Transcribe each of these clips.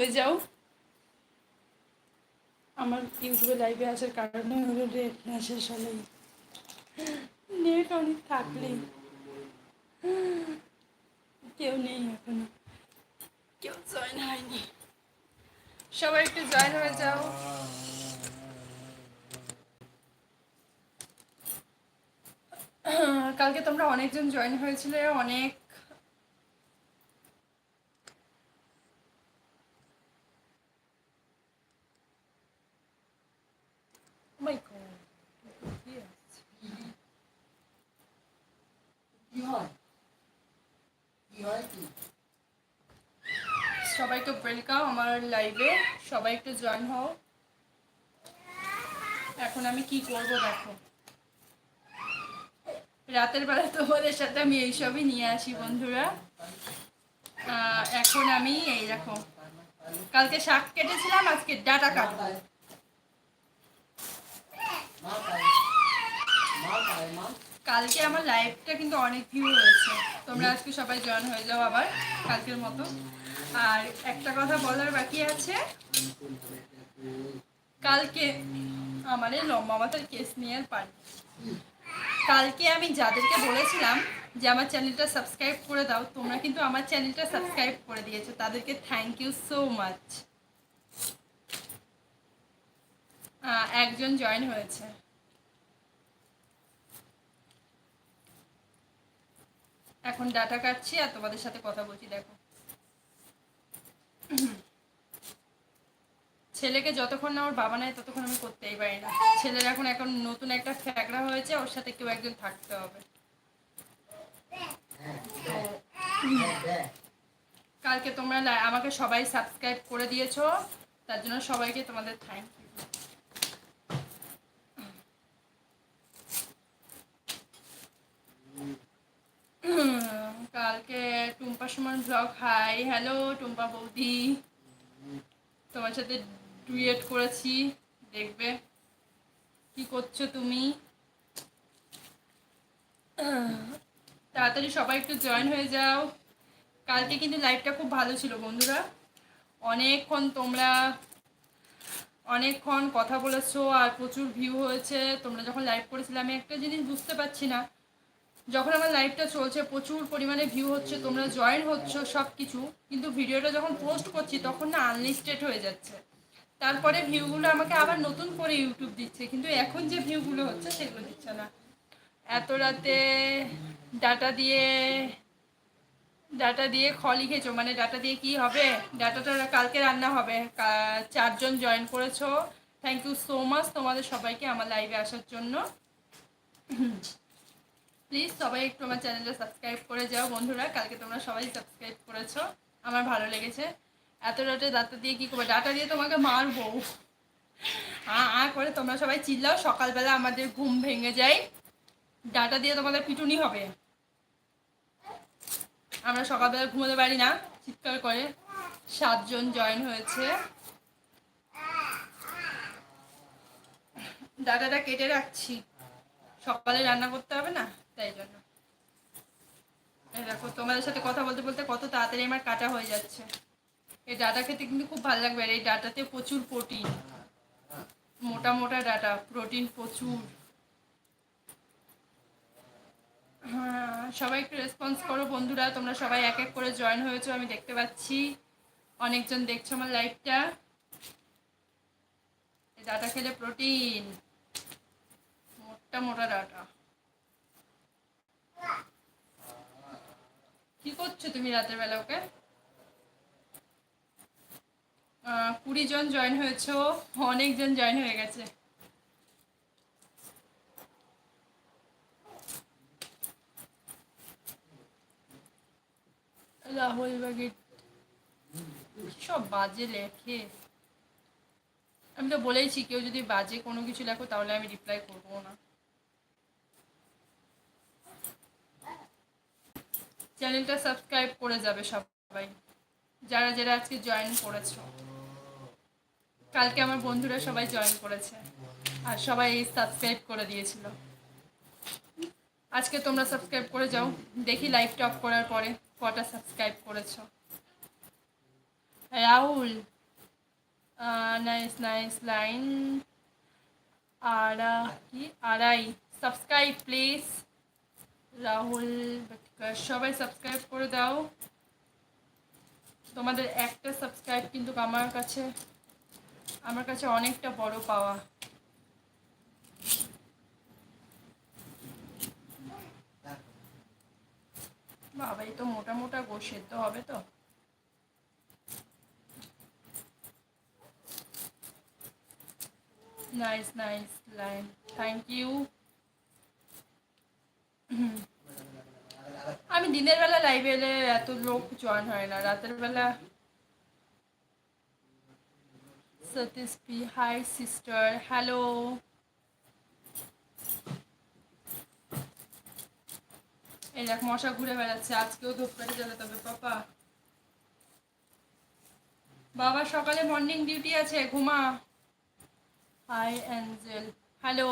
হয়ে যাও। আমার ইউটিউবে লাইভে আসার কারণে হলো নেট না শেষ হলেই নেট অনেক থাকলেই। কেউ নেই এখনও। কেউ জয়েন হয়নি। সবাই একটু জয়েন হয়ে যাও। কালকে তোমরা অনেকজন জয়েন হয়েছিলে, অনেক Oh my God. Yes. কি হয় কি হয় কি সবাইকে ওয়েলকাম আমার লাইভে সবাই একটু জয়েন হও। এখন আমি কি করব দেখো। রাতের বেলা তোমাদের সাথে আমি এইসবই নিয়ে আসি বন্ধুরা। এখন আমি এই দেখো। কালকে শাক কেটেছিলাম, আজকে ডাটা কাটবো। কালকে আমার লাইভটা কিন্তু অনেক ভিউ হয়েছে। তোমরা আজকে সবাই জয়েন হয়ে যাও আবার কালকের মতো। আর একটা কথা বলার বাকি আছে। কালকে আমার এই লম্বা মাথার কেস নিয়ে আর পারি। কালকে আমি যাদেরকে বলেছিলাম যে আমার চ্যানেলটা সাবস্ক্রাইব করে দাও, তোমরা কিন্তু আমার চ্যানেলটা সাবস্ক্রাইব করে দিয়েছ। তাদেরকে থ্যাংক ইউ সো মাচ একজন জয়েন হয়েছে। এখন ডাটা কাটছি আর তোমাদের সাথে কথা বলছি, দেখো। ছেলেকে যতক্ষণ না ওর বাবা নেয় ততক্ষণ আমি করতেই পারি না। ছেলের এখন এখন নতুন একটা ফ্যাকড়া হয়েছে, ওর সাথে কেউ একজন থাকতে হবে। কালকে তোমরা আমাকে সবাই সাবস্ক্রাইব করে দিয়েছ, তার জন্য সবাইকে তোমাদের থ্যাংক কালকে Tumpa Suman blog hi hello Tumpa বৌদি। তোমার সাথে ডুয়েট করেছি, দেখবে। কি করছ তুমি? তাড়াতাড়ি সবাই একটু জয়েন হয়ে যাও। কালকে কিন্তু লাইভটা খুব ভালো ছিল বন্ধুরা। অনেকক্ষণ তোমরা, অনেকক্ষণ কথা বলেছ আর প্রচুর ভিউ হয়েছে। তোমরা যখন লাইভ করেছিলে, আমি একটা জিনিস বুঝতে পারছি না। যখন আমার লাইভটা চলছে, প্রচুর পরিমাণে ভিউ হচ্ছে, তোমরা জয়েন হচ্ছ সব কিছু কিন্তু ভিডিওটা যখন পোস্ট করছি, তখন না আনলিস্টেড হয়ে যাচ্ছে। তারপরে ভিউগুলো আমাকে আবার নতুন করে ইউটিউব দিচ্ছে, কিন্তু এখন যে ভিউগুলো হচ্ছে, সেগুলো দিচ্ছে না। এত রাতে ডাটা দিয়ে ডাটা দিয়ে খ লিখেছো মানে ডাটা দিয়ে কি হবে? ডাটাটা কালকে রান্না হবে। চারজন জয়েন করেছ। থ্যাংক ইউ সো মাচ তোমাদের সবাইকে আমার লাইভে আসার জন্য। প্লিজ সবাই একটু আমার চ্যানেলটা সাবস্ক্রাইব করে যাও বন্ধুরা। কালকে তোমরা সবাই সাবস্ক্রাইব করেছ। আমার ভালো লেগেছে। এত রাতে ডাটা দিয়ে কি করবে? ডাটা দিয়ে তোমাকে মারবো। আ আ করে তোমরা সবাই চিল্লাও। সকালবেলা আমাদের ঘুম ভেঙে যায়। ডাটা দিয়ে তোমাদের পিটুনি হবে। আমরা সকালবেলা ঘুমোতে পারি না। চিৎকার করে। সাতজন জয়েন হয়েছে। ডাটাটা কেটে রাখছি। সকালে রান্না করতে হবে না? তাই জন্য। দেখো, তোমাদের সাথে কথা বলতে বলতে কত তাড়াতাড়ি আমার কাটা হয়ে যাচ্ছে। এই ডাটা খেতে কিন্তু খুব ভালো লাগবে আর এই ডাটাতে প্রচুর প্রোটিন মোটা মোটা ডাটা প্রোটিন প্রচুর। হ্যাঁ সবাই একটু রেসপন্স করো বন্ধুরা, তোমরা সবাই এক এক করে জয়েন হয়েছো, আমি দেখতে পাচ্ছি। অনেকজন দেখছ আমার লাইভটা ডাটা খেলে প্রোটিন মোটা মোটা ডাটা। কি করছ তুমি রাতের বেলা ওকে? কুড়ি জন জয়েন হয়েছো অনেকজন জয়েন হয়ে গেছে। রাহুল বাগের সব বাজে লেখে। আমি তো বলেইছি, কেউ যদি বাজে কোনো কিছু লেখো, তাহলে আমি রিপ্লাই করব না। চ্যানেলটা সাবস্ক্রাইব করে যাবে সবাই। যারা যারা আজকে জয়েন করেছ। কালকে আমার বন্ধুরা সবাই জয়েন করেছে। আর সবাই সাবস্ক্রাইব করে দিয়েছিল। আজকে তোমরা সাবস্ক্রাইব করে যাও। দেখি লাইভটা অফ করার পরে কটা সাবস্ক্রাইব করেছ। রাহুল নাইস নাইস লাইন আড়া কি? আড়াই সাবস্ক্রাইব প্লিজ রাহুল সবাই সাবস্ক্রাইব করে দাও। তোমাদের একটা সাবস্ক্রাইব কিন্তু আমার কাছে আমার কাছে অনেকটা বড় পাওয়া। বাবা, এই তো মোটা মোটা গো, সেদ্ধ হবে তো। Nice nice line thank you আমি দিনের বেলা লাইভে এলে এত লোক জয়েন হয় না, রাতের বেলা Satish P hi sister hello এই দেখ, মশা ঘুরে বেড়াচ্ছে, আজকেও ধূপকাঠি জ্বালাতে হবে পাপা। বাবা, সকালে মর্নিং ডিউটি আছে, ঘুমা। হাই অ্যাঞ্জেল হ্যালো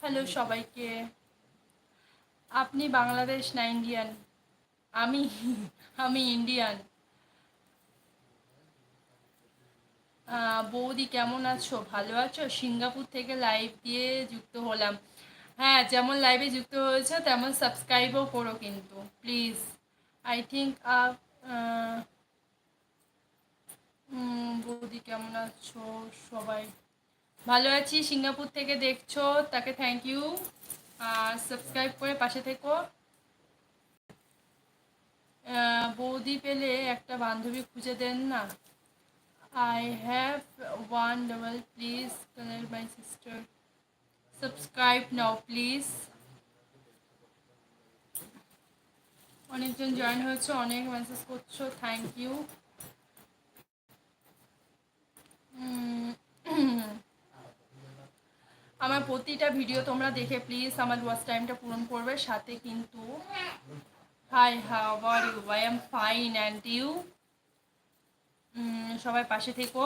হ্যালো সবাইকে। আপনি বাংলাদেশ না ইন্ডিয়ান আমি আমি ইন্ডিয়ান বৌদি কেমন আছো? ভালো আছো? সিঙ্গাপুর থেকে লাইভ দিয়ে যুক্ত হলাম। হ্যাঁ যেমন লাইভে যুক্ত হয়েছে, তেমন সাবস্ক্রাইবও করো কিন্তু প্লিজ আই থিঙ্ক আপ বৌদি কেমন আছো? সবাই ভালো আছি, সিঙ্গাপুর থেকে দেখছ, তাকে থ্যাংক ইউ সাবস্ক্রাইব করে পাশে থেকো বৌদি পেলে একটা বান্ধবী খুঁজে দেন না I have one double please connect my sister. Subscribe now, please. অনেকজন জয়েন হয়েছে, অনেক মেসেজ করছ থ্যাংক ইউ আমার প্রতিটা ভিডিও তোমরা দেখে প্লিজ আমার ওয়াচ টাইমটা পূরণ করবে। সাথে কিন্তু hi how are you I am fine and you সবাই পাশে থেকো।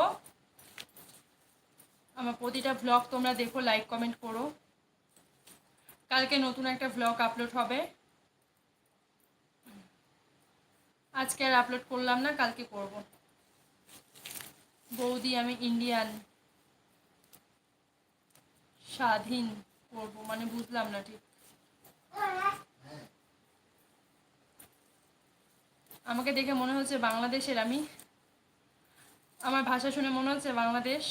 আমার প্রতিটা ভ্লগ তোমরা দেখো লাইক কমেন্ট করো। কালকে নতুন একটা ভ্লগ আপলোড হবে। আজকে আর আপলোড করলাম না, কালকে করব। বৌদি, আমি ইন্ডিয়ান স্বাধীন করব মানে বুঝলাম না ঠিক। আমাকে দেখে মনে হচ্ছে বাংলাদেশের আমি, আমার ভাষা শুনে মনে হচ্ছে বাংলাদেশ,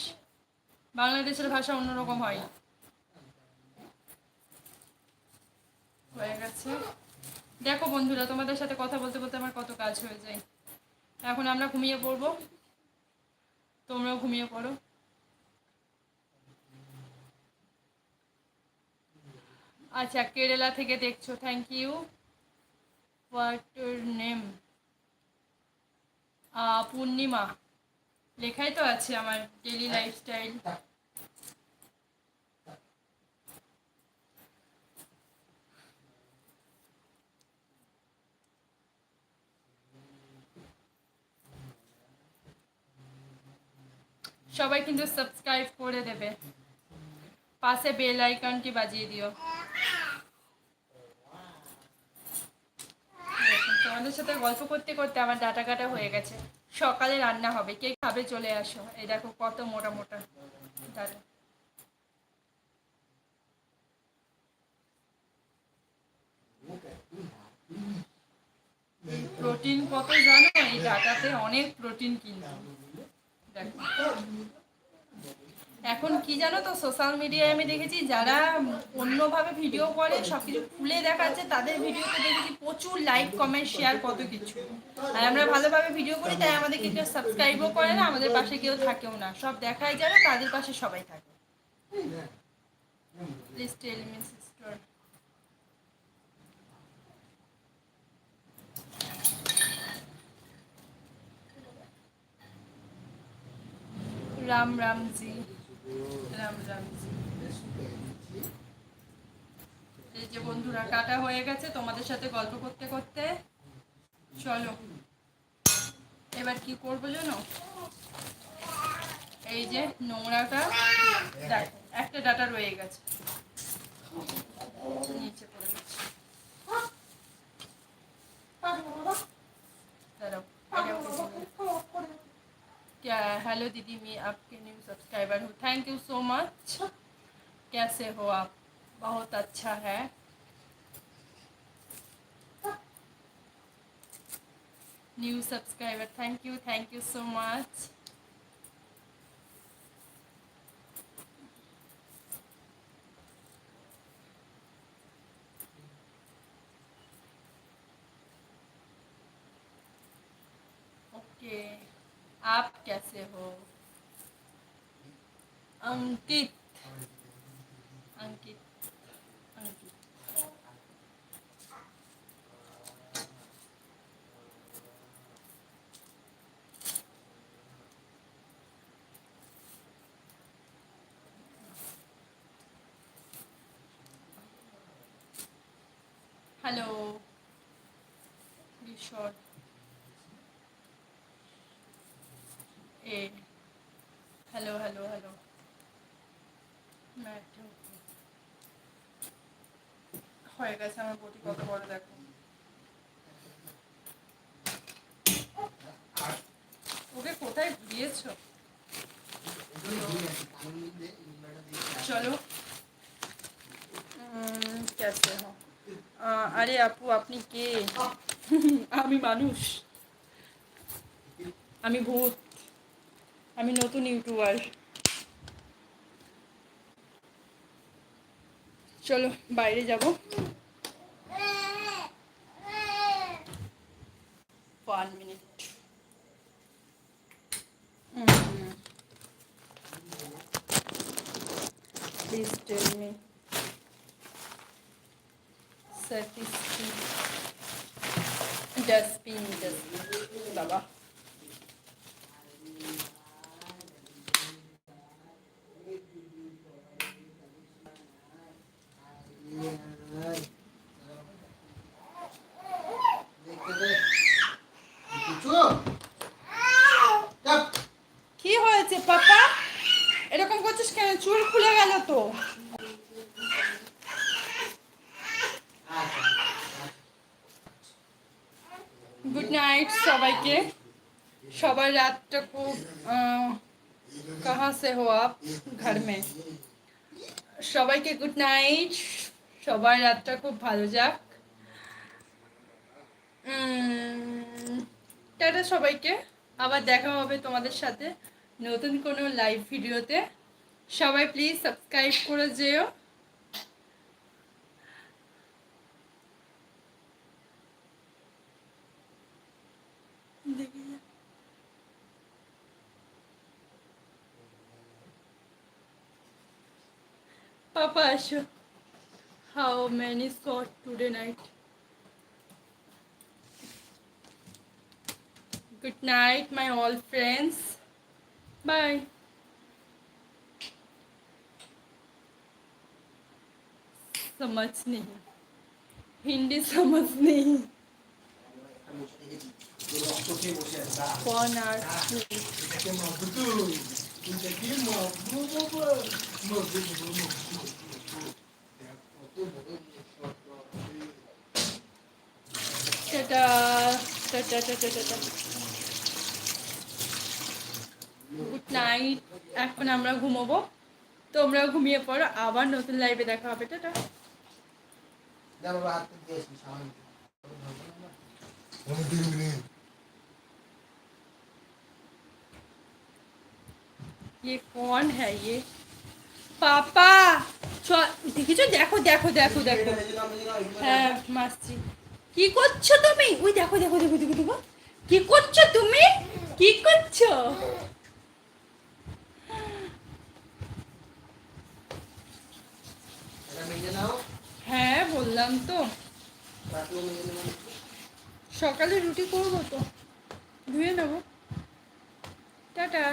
বাংলাদেশের ভাষা অন্যরকম হয়। হয়ে গেছে। দেখো বন্ধুরা, তোমাদের সাথে কথা বলতে বলতে আমার কত কাজ হয়ে যায়। এখন আমরা ঘুমিয়ে পড়ব। তোমরাও ঘুমিয়ে পড়ো। আচ্ছা কেরালা থেকে দেখছ thank you what name Purnima. লেখাই তো আছে আমার ডেলি লাইফস্টাইল সবাই কিন্তু সাবস্ক্রাইব করে দেবে। পাশে বেল আইকনটি বাজিয়ে দিও। দেখুন, সাথে গল্প করতে করতে আমার ডাটা কাটা হয়ে গেছে। সকালে রান্না হবে কে খাবে চলে আসো। এই দেখো কত মোটা মোটা প্রোটিন কত জানো? এই ডাটাতে অনেক প্রোটিন কিন্তু। দেখো। এখন কি জানো তো সোশ্যাল মিডিয়ায় আমি দেখেছি যারা অন্যভাবে ভিডিও করে সব কিছু খুলে দেখাচ্ছে, তাদের ভিডিওতে দেখেছি প্রচুর লাইক কমেন্ট শেয়ার কত কিছু। আর আমরা ভালোভাবে ভিডিও করি, তাই আমাদেরকে কেউ সাবস্ক্রাইবও করে না, আমাদের পাশে কেউ থাকেও না। সব দেখাই যাবে তাদের পাশে সবাই থাকে। রাম রামজি এই যে বন্ধুরা, কাটা হয়ে গেছে। তোমাদের সাথে গল্প করতে করতে। চলো, এবার কি করব জানো? এই যে নোংরাটা একটা ডাটা রয়ে গেছে। নিচে পড়ে গেছে हेलो दीदी, मैं आपके न्यू सब्सक्राइबर हूँ। थैंक यू सो मच कैसे हो आप? बहुत अच्छा है। New subscriber thank you thank you so much okay आप कैसे हो? Ankit. Ankit. Ankit. Hello. Short ए हेलो हेलो हेलो मैं ঠিক হয়ে গেছে আমার বটি কত বড় দেখো ওকে কোথায় দিয়েছো চলো উম, कैसे हो আহ, আরে আপু আপনি কে আমি মানুষ আমি ভূত আমি নতুন ইউটিউবার। চলো বাইরে যাব one minute please tell me satisfy dustbin dustbin বাবা কি হয়েছে পাপা এরকম করছিস কেন চুল খুলে গেল তো গুড নাইট সবাইকে। সবার রাতটা খুব কাহা সে হো আপ ঘর মে? সবাইকে গুড নাইট সবার রাতটা খুব ভালো যাক। টাটা সবাইকে। আবার দেখা হবে তোমাদের সাথে নতুন কোনো লাইভ ভিডিওতে সবাই প্লিজ সাবস্ক্রাইব করে যেও। Papa Asha, how many shot today night? Good night, my all friends. Bye. समझ नहीं हिंदी समझ नहीं कौन आर्ट are tata tata tata tata good night এখন আমরা ঘুমোবো। তোমরা ঘুমিয়ে পড়ো। আবার নতুন লাইভে দেখা হবে। টাটা। ये कौन है ये পাপা চল দেখেছো দেখো দেখো দেখো দেখো হ্যাঁ মাসছি কি করছো তুমি ওই দেখো দেখো দেখো দেখো দেখো কি করছো তুমি কি করছো হ্যাঁ বললাম তো সকালে রুটি করবো তো ধুয়ে নেবো টাটা